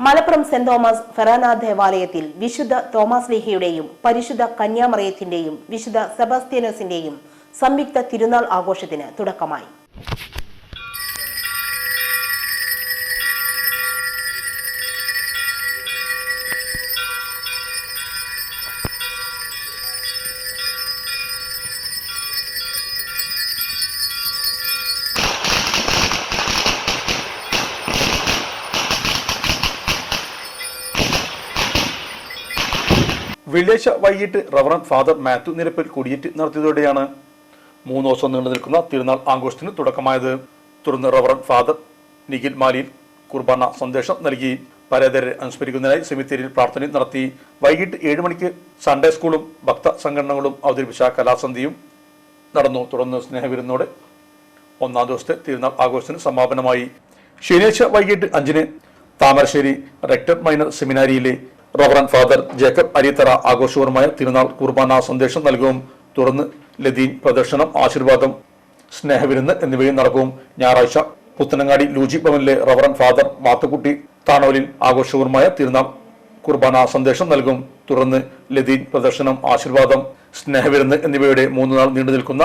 Malappuram saint Thomas forane ദേവാലയത്തിൽ വിശുദ്ധ Thomas ലീഹയുടെയും പരിശുദ്ധ കന്യാമറയത്തിന്റെയും വിശുദ്ധ സെബാസ്റ്റ്യനോസിന്റെയും സംയുക്ത തിരുനാൾ ആഘോഷത്തിന് തുടക്കമായി. വെള്ളിയാഴ്ച വൈകിട്ട് റവറൻ ഫാദർ മാത്യു നിരപ്പിൽ കുടിയേറ്റ് നടത്തിയതോടെയാണ് മൂന്ന് ദിവസം നീണ്ടു നിൽക്കുന്ന തിരുനാൾ ആഘോഷത്തിന് തുടക്കമായത്. തുടർന്ന് റവറൻ ഫാദർ നിഖിൽ മാലിയിൽ കുർബാന സന്ദേശം നൽകി. പരേതരെ അനുസ്മരിക്കുന്നതിനായി സെമിത്തേരിയിൽ പ്രാർത്ഥന നടത്തി. വൈകിട്ട് ഏഴ് മണിക്ക് സൺഡേ സ്കൂളും ഭക്ത സംഘടനകളും അവതരിപ്പിച്ച കലാസന്ധിയും നടന്നു. തുടർന്ന് സ്നേഹവിരുന്നോടെ ഒന്നാം ദിവസത്തെ തിരുനാൾ ആഘോഷത്തിന് സമാപനമായി. ശനിയാഴ്ച വൈകിട്ട് അഞ്ചിന് താമരശ്ശേരി റെക്ടർ മൈനർ സെമിനാരിയിലെ റവറൻ ഫാദർ ജേക്കബ് അരിത്തറ ആഘോഷപരമായ തിരുനാൾ കുർബാന സന്ദേശം നൽകും. തുടർന്ന് ലതീൻ പ്രദർശനം ആശീർവാദം സ്നേഹവിരുന്ന് എന്നിവയും നടക്കും. ഞായറാഴ്ച പുത്തനങ്ങാടി ലൂജി ഭവനിലെ റവറൻ ഫാദർ മാത്തുക്കുട്ടി താണോലിൽ ആഘോഷവുമായ തിരുനാൾ കുർബാന സന്ദേശം നൽകും. തുടർന്ന് ലതീൻ പ്രദർശനം ആശീർവാദം സ്നേഹവിരുന്ന് എന്നിവയുടെ മൂന്ന് നാൾ നീണ്ടു നിൽക്കുന്ന